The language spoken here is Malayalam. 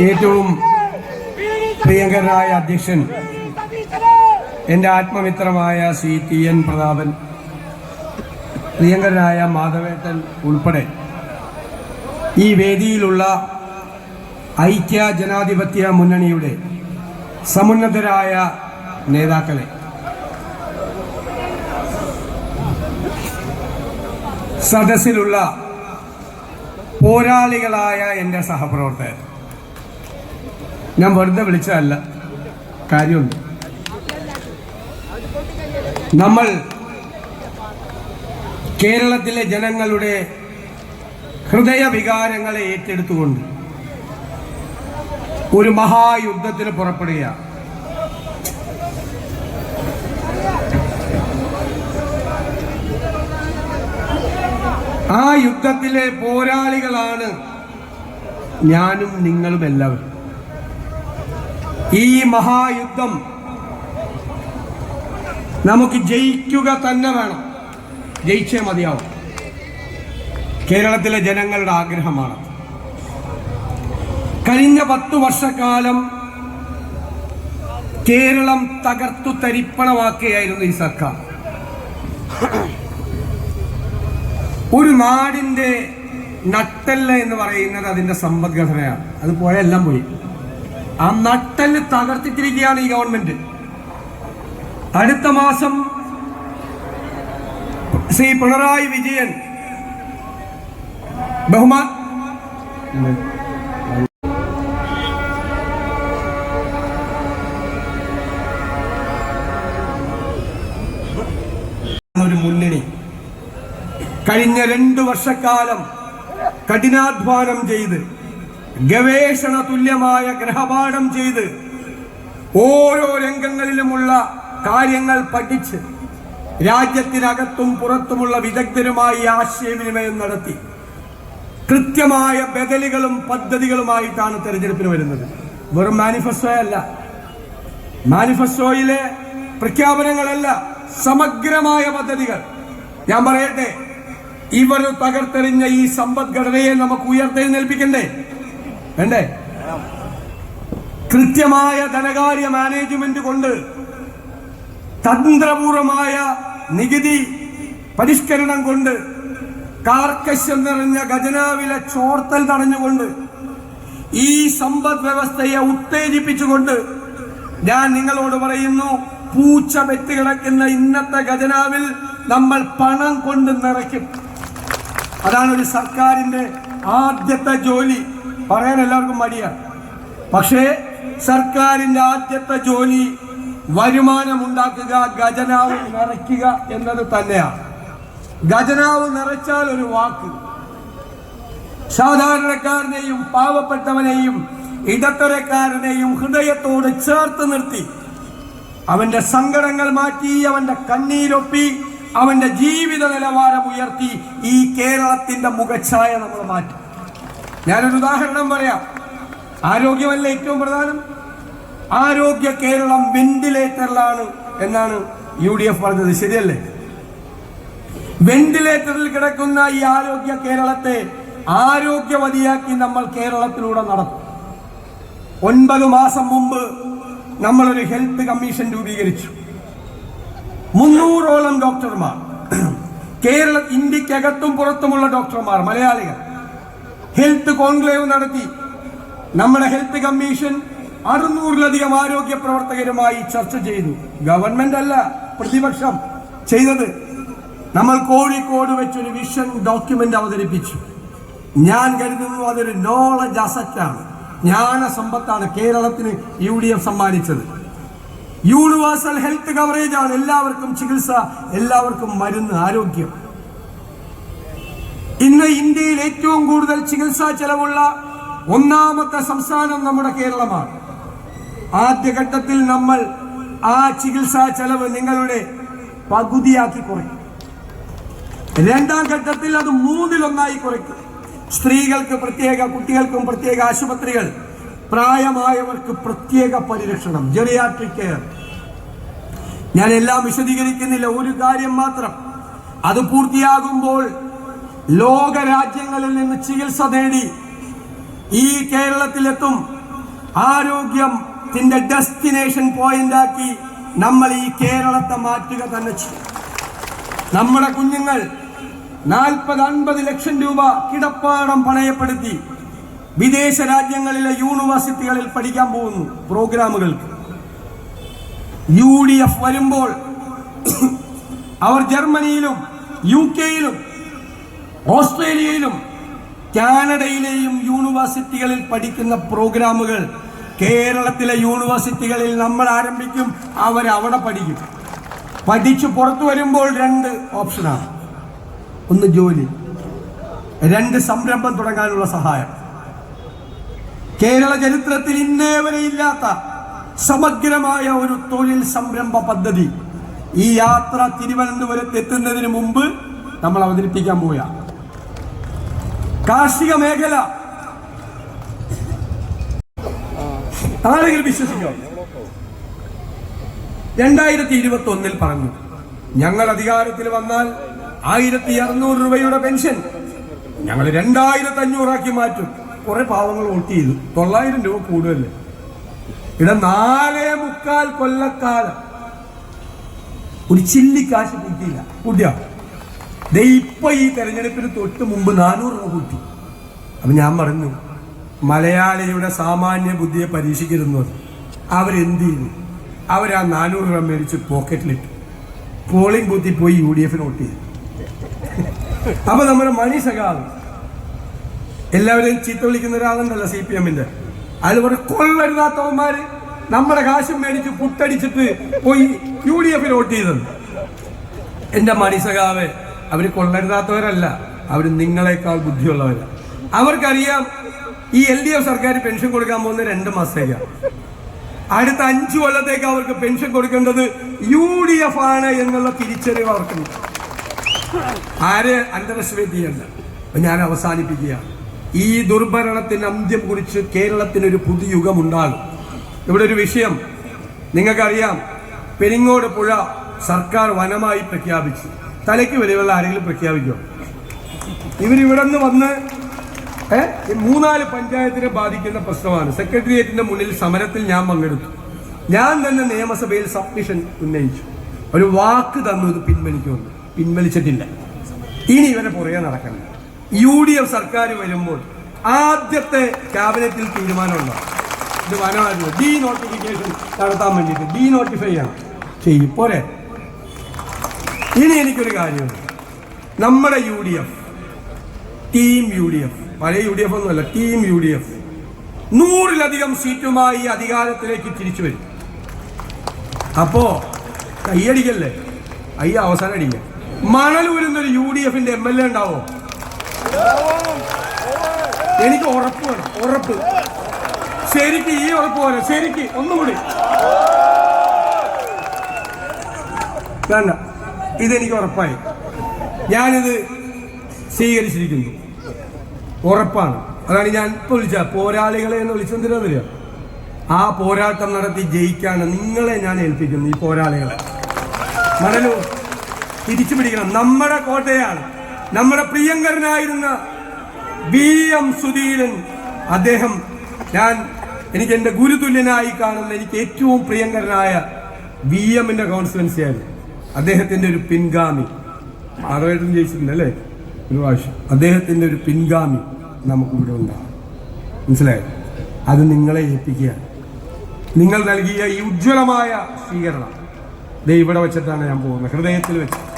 ഏറ്റവും പ്രിയങ്കരനായ അധ്യക്ഷൻ എന്റെ ആത്മമിത്രമായ സി ടി എൻ പ്രതാപൻ പ്രിയങ്കരനായ മാധവേട്ടൻ ഉൾപ്പെടെ. ഈ വേദിയിലുള്ള ഐക്യ ജനാധിപത്യ മുന്നണിയുടെ സമുന്നതരായ നേതാക്കളെ സദസ്സിലുള്ള പോരാളികളായ എന്റെ സഹപ്രവർത്തകർ. ഞാൻ വെറുതെ വിളിച്ചതല്ല കാര്യമുണ്ട്. നമ്മൾ കേരളത്തിലെ ജനങ്ങളുടെ ഹൃദയവികാരങ്ങളെ ഏറ്റെടുത്തുകൊണ്ട് ഒരു മഹായുദ്ധത്തിന് പുറപ്പെടുകയാണ്. ആ യുദ്ധത്തിലെ പോരാളികളാണ് ഞാനും നിങ്ങളും എല്ലാവരും ഈ മഹായുദ്ധം നമുക്ക് ജയിക്കുക തന്നെ വേണം. ജയിച്ചേ മതിയാവും. കേരളത്തിലെ ജനങ്ങളുടെ ആഗ്രഹമാണ്. കഴിഞ്ഞ പത്തു വർഷക്കാലം കേരളം തകർത്തു തരിപ്പണമാക്കുകയായിരുന്നു ഈ സർക്കാർ. ഒരു നാടിന്റെ നട്ടല്ല എന്ന് പറയുന്നത് അതിന്റെ സമ്പദ്ഘടനയാണ്. അത് പോയെല്ലാം പോയി. ആ നട്ടൽ തകർത്തിട്ടിരിക്കുകയാണ് ഈ ഗവൺമെന്റ്. അടുത്ത മാസം ശ്രീ പിണറായി വിജയൻ ബഹുമാൻ കഴിഞ്ഞ രണ്ടു വർഷക്കാലം കഠിനാധ്വാനം ചെയ്ത് ഗവേഷണ തുല്യമായ ഗ്രഹപാഠം ചെയ്ത് ഓരോ രംഗങ്ങളിലുമുള്ള കാര്യങ്ങൾ പഠിച്ച് രാജ്യത്തിനകത്തും പുറത്തുമുള്ള വിദഗ്ധരുമായി ആശയവിനിമയം നടത്തി കൃത്യമായ ബദലുകളും പദ്ധതികളുമായിട്ടാണ് തെരഞ്ഞെടുപ്പിന് വരുന്നത്. വെറും മാനിഫെസ്റ്റോ അല്ല. മാനിഫെസ്റ്റോയിലെ പ്രഖ്യാപനങ്ങളല്ല സമഗ്രമായ പദ്ധതികൾ. ഞാൻ പറയട്ടെ ഇവർ തകർത്തെറിഞ്ഞ ഈ സമ്പദ്ഘടനയെ നമുക്ക് ഉയർത്തെഴുന്നേൽപ്പിക്കണ്ടേ? വേണ്ടേ? കൃത്യമായ ധനകാര്യ മാനേജ്മെന്റ് കൊണ്ട് തന്ത്രപൂർവമായ നികുതി പരിഷ്കരണം കൊണ്ട് കാർക്കശ്യം നിറഞ്ഞ ഖജനാവിലെ ചോർത്തൽ തടഞ്ഞുകൊണ്ട് ഈ സമ്പദ് വ്യവസ്ഥയെ ഉത്തേജിപ്പിച്ചുകൊണ്ട് ഞാൻ നിങ്ങളോട് പറയുന്നു പൂച്ച വെറ്റ് കിടക്കുന്ന ഇന്നത്തെ ഖജനാവിൽ നമ്മൾ പണം കൊണ്ട് നിറയ്ക്കും. അതാണ് ഒരു സർക്കാരിന്റെ ആദ്യത്തെ ജോലി. പറയാൻ എല്ലാവർക്കും മടിയാണ് പക്ഷേ സർക്കാരിന്റെ ആദ്യത്തെ ജോലി വരുമാനം ഉണ്ടാക്കുക ഖജനാവ് നിറയ്ക്കുക എന്നത് തന്നെയാണ് ഖജനാവ് നിറച്ചാൽ ഒരു വാക്ക്. സാധാരണക്കാരനെയും പാവപ്പെട്ടവനെയും ഇടത്തരക്കാരനെയും ഹൃദയത്തോട് ചേർത്ത് നിർത്തി. അവന്റെ സങ്കടങ്ങൾ മാറ്റി അവന്റെ കണ്ണീരൊപ്പി അവന്റെ ജീവിത നിലവാരം ഉയർത്തി ഈ കേരളത്തിന്റെ മുഖച്ഛായ നമ്മൾ മാറ്റി. ഞാനൊരു ഉദാഹരണം പറയാം. ആരോഗ്യമല്ല ഏറ്റവും പ്രധാനം. ആരോഗ്യ കേരളം വെന്റിലേറ്ററിലാണ് എന്നാണ് യു ഡി എഫ് പറഞ്ഞത്. ശരിയല്ലേ? വെന്റിലേറ്ററിൽ കിടക്കുന്ന ഈ ആരോഗ്യ കേരളത്തെ ആരോഗ്യവതിയാക്കി നമ്മൾ കേരളത്തിലൂടെ നടത്തും. ഒൻപത് മാസം മുമ്പ് നമ്മളൊരു ഹെൽത്ത് കമ്മീഷൻ രൂപീകരിച്ചു. മുന്നൂറോളം ഡോക്ടർമാർ. കേരള ഇന്ത്യക്കകത്തും പുറത്തുമുള്ള ഡോക്ടർമാർ മലയാളികൾ. ഹെൽത്ത് കോൺക്ലേവ് നടത്തി. നമ്മുടെ ഹെൽത്ത് കമ്മീഷൻ അറുന്നൂറിലധികം ആരോഗ്യ പ്രവർത്തകരുമായി ചർച്ച ചെയ്തു. ഗവൺമെന്റ് അല്ല പ്രതിപക്ഷം ചെയ്തത്. നമ്മൾ കോഴിക്കോട് വെച്ചൊരു വിഷൻ ഡോക്യുമെന്റ് അവതരിപ്പിച്ചു. ഞാൻ കരുതുന്നു അതൊരു നോളജ് അസറ്റാണ് ജ്ഞാന സമ്പത്താണ് കേരളത്തിന് യു ഡി എഫ് സമ്മാനിച്ചത്. യൂണിവേഴ്സൽ ഹെൽത്ത് കവറേജ് ആണ് എല്ലാവർക്കും ചികിത്സ എല്ലാവർക്കും മരുന്ന് ആരോഗ്യം. ഇന്ന് ഇന്ത്യയിൽ ഏറ്റവും കൂടുതൽ ചികിത്സാ ചെലവുള്ള ഒന്നാമത്തെ സംസ്ഥാനം നമ്മുടെ കേരളമാണ്. ആദ്യഘട്ടത്തിൽ നമ്മൾ ആ ചികിത്സാ ചെലവ് നിങ്ങളുടെ പകുതിയാക്കി കുറയ്ക്കും രണ്ടാം ഘട്ടത്തിൽ അത് മൂന്നിലൊന്നായി കുറയ്ക്കും. സ്ത്രീകൾക്ക് പ്രത്യേക കുട്ടികൾക്കും പ്രത്യേക ആശുപത്രികൾ പ്രായമായവർക്ക് പ്രത്യേക പരിരക്ഷണം ജെറിയാട്രിക് കെയർ ഞാൻ എല്ലാം വിശദീകരിക്കുന്നില്ല ഒരു കാര്യം മാത്രം. അത് പൂർത്തിയാകുമ്പോൾ ലോക രാജ്യങ്ങളിൽ നിന്ന് ചികിത്സ നേടി ഈ കേരളത്തിലെത്തും ആരോഗ്യത്തിന്റെ ഡെസ്റ്റിനേഷൻ പോയിന്റ് ആക്കി നമ്മൾ ഈ കേരളത്തെ മാറ്റുക തന്നെ ചെയ്യും. നമ്മുടെ കുഞ്ഞുങ്ങൾ നാൽപ്പത് അൻപത് ലക്ഷം രൂപ കിടപ്പാടം പണയപ്പെടുത്തി വിദേശ രാജ്യങ്ങളിലെ യൂണിവേഴ്സിറ്റികളിൽ പഠിക്കാൻ പോകുന്നു പ്രോഗ്രാമുകൾക്ക്. യു ഡി എഫ് വരുമ്പോൾ അവർ ജർമ്മനിയിലും യു കെയിലും ഓസ്ട്രേലിയയിലും കാനഡയിലെയും യൂണിവേഴ്സിറ്റികളിൽ പഠിക്കുന്ന പ്രോഗ്രാമുകൾ കേരളത്തിലെ യൂണിവേഴ്സിറ്റികളിൽ നമ്മൾ ആരംഭിക്കും അവർ അവിടെ പഠിക്കും. പഠിച്ചു പുറത്തു വരുമ്പോൾ രണ്ട് ഓപ്ഷനാണ്. ഒന്ന് ജോലി രണ്ട് സംരംഭം തുടങ്ങാനുള്ള സഹായം. കേരള ചരിത്രത്തിൽ ഇന്നേ വരെ ഇല്ലാത്ത സമഗ്രമായ ഒരു തൊഴിൽ സംരംഭ പദ്ധതി ഈ യാത്ര തിരുവനന്തപുരത്ത് എത്തുന്നതിന് മുമ്പ് നമ്മൾ അവതരിപ്പിക്കാൻ പോയ കാർഷിക മേഖല. ആരെങ്കിലും വിശ്വസിക്കോ. രണ്ടായിരത്തി ഇരുപത്തി ഒന്നിൽ പറഞ്ഞു ഞങ്ങൾ അധികാരത്തിൽ വന്നാൽ ആയിരത്തി അറുന്നൂറ് രൂപയുടെ പെൻഷൻ ഞങ്ങൾ രണ്ടായിരത്തി അഞ്ഞൂറാക്കി മാറ്റും. കുറെ പാവങ്ങൾ വോട്ട് ചെയ്തു. തൊള്ളായിരം രൂപ കൂടുതലല്ലേ? ഇവിടെ നാലേ മുക്കാൽ കൊല്ലക്കാലം ഒരു ചില്ലി കാശ് കൂട്ടിയില്ല. കൂട്ടിയ? ദേ ഇപ്പൊ ഈ തെരഞ്ഞെടുപ്പിന് തൊട്ട് മുമ്പ് നാനൂറ് രൂപ കൂട്ടി. അപ്പൊ ഞാൻ പറഞ്ഞു മലയാളിയുടെ സാമാന്യ ബുദ്ധിയെ പരീക്ഷിക്കരുന്നത് അവരെന്ത് ചെയ്തു? അവരാ നാനൂറ് രൂപ മേടിച്ച് പോക്കറ്റിലിട്ടു. പോളിംഗ് ബൂത്തിൽ പോയി യു ഡി എഫിന് വോട്ട് ചെയ്തു. അപ്പൊ നമ്മുടെ മണി സഖാവ് എല്ലാവരെയും ചീത്ത വിളിക്കുന്ന ഒരാളുണ്ടല്ലോ സി പി എമ്മിന്റെ അതിൽ പറഞ്ഞ കൊള്ളരുതാത്തവന്മാര് നമ്മുടെ കാശും മേടിച്ച് പുട്ടടിച്ചിട്ട് പോയി യു ഡി എഫിൽ വോട്ട് ചെയ്തത്. എന്റെ മണിസഖാവ് അവർ കൊള്ളരുതാത്തവരല്ല. അവർ നിങ്ങളെക്കാൾ ബുദ്ധിയുള്ളവരല്ല അവർക്കറിയാം ഈ എൽ ഡി എഫ് സർക്കാർ പെൻഷൻ കൊടുക്കാൻ പോകുന്ന രണ്ട് മാസത്തേക്കാണ് അടുത്ത അഞ്ചു കൊല്ലത്തേക്ക് അവർക്ക് പെൻഷൻ കൊടുക്കേണ്ടത് യു ഡി എഫ് ആണ് എന്നുള്ള തിരിച്ചറിവ് അവർക്കുണ്ട്. ആരെ ചെയ്യണ്ട. ഞാൻ അവസാനിപ്പിക്കുകയാണ്. ഈ ദുർഭരണത്തിന് അന്ത്യം കുറിച്ച് കേരളത്തിന് ഒരു പുതുയുഗം ഉണ്ടാകും ഇവിടെ ഒരു വിഷയം നിങ്ങൾക്കറിയാം. പെരിങ്ങോട് പുഴ സർക്കാർ വനമായി പ്രഖ്യാപിച്ചു. തലയ്ക്ക് വെളിവുള്ള ആരെങ്കിലും പ്രഖ്യാപിക്കുമോ ഇവരിവിടെ നിന്ന് വന്ന് മൂന്നാൽ പഞ്ചായത്തിനെ ബാധിക്കുന്ന പ്രശ്നമാണ്. സെക്രട്ടേറിയറ്റിന്റെ മുന്നിൽ സമരത്തിൽ ഞാൻ പങ്കെടുത്തു. ഞാൻ തന്നെ നിയമസഭയിൽ സബ്മിഷൻ ഉന്നയിച്ചു. ഒരു വാക്ക് തന്നു ഇത് പിൻവലിക്കുമെന്ന്. പിൻവലിച്ചിട്ടില്ല. ഇനി ഇവരെ പുറകെ നടക്കണം യു ഡി എഫ് സർക്കാർ വരുമ്പോൾ ആദ്യത്തെ ക്യാബിനറ്റിൽ തീരുമാനമുണ്ടാവും ഇത് വനമായിരുന്നു. ഡി നോട്ടിഫിക്കേഷൻ നടത്താൻ വേണ്ടിയിട്ട് ഡി നോട്ടിഫൈ ചെയ്യണം. ചെയ്യും. പോരെ? ഇനി എനിക്കൊരു കാര്യമുണ്ട്. നമ്മുടെ U D F team U D F പഴയ യു ഡി എഫ് ഒന്നുമല്ല ടീം യു ഡി എഫ് നൂറിലധികം സീറ്റുമായി അധികാരത്തിലേക്ക് തിരിച്ചു വരും. അപ്പോ കയ്യടിക്കല്ലേ അയ്യ അവസാനം അടിക്കുക. മണൽ ഒരു യു ഡി എഫിന്റെ എം എൽ എ ഉണ്ടാവോ? എനിക്ക് ഉറപ്പ് വേണം ഉറപ്പ്. ശരിക്ക് ഈ ഉറപ്പ് പോലെ ശരിക്ക് ഒന്നുകൂടി. വേണ്ട ഇതെനിക്ക് ഉറപ്പായി. ഞാനിത് സ്വീകരിച്ചിരിക്കുന്നു. ഉറപ്പാണ്. അതാണ് ഞാൻ ഇപ്പോൾ വിളിച്ച പോരാളികളെ എന്ന് വിളിച്ചെന്തിനാ ആ പോരാട്ടം നടത്തി ജയിക്കാണ് നിങ്ങളെ ഞാൻ ഏൽപ്പിക്കുന്നു ഈ പോരാളികളെ. മണലു തിരിച്ചു പിടിക്കണം. നമ്മുടെ കോട്ടയാണ്. നമ്മുടെ പ്രിയങ്കരനായിരുന്ന വി എം സുധീരൻ. അദ്ദേഹം ഞാൻ എനിക്ക് എന്റെ ഗുരുതുല്യനായി കാണുന്ന എനിക്ക് ഏറ്റവും പ്രിയങ്കരനായ വി എമ്മിന്റെ കോൺസ്റ്റുവൻസിയാണ് അദ്ദേഹത്തിന്റെ ഒരു പിൻഗാമി. ആറുപേരും ജയിച്ചിട്ടുണ്ട് അല്ലേ? ഒരു പ്രാവശ്യം. അദ്ദേഹത്തിന്റെ ഒരു പിൻഗാമി നമുക്കിവിടെ ഉണ്ടാകും. മനസ്സിലായോ? അത് നിങ്ങളെ ഏൽപ്പിക്കുക നിങ്ങൾ നൽകിയ ഈ ഉജ്ജ്വലമായ സ്വീകരണം. ദേ ഇവിടെ വെച്ചിട്ടാണ് ഞാൻ പോകുന്നത്. ഹൃദയത്തിൽ വെച്ച്.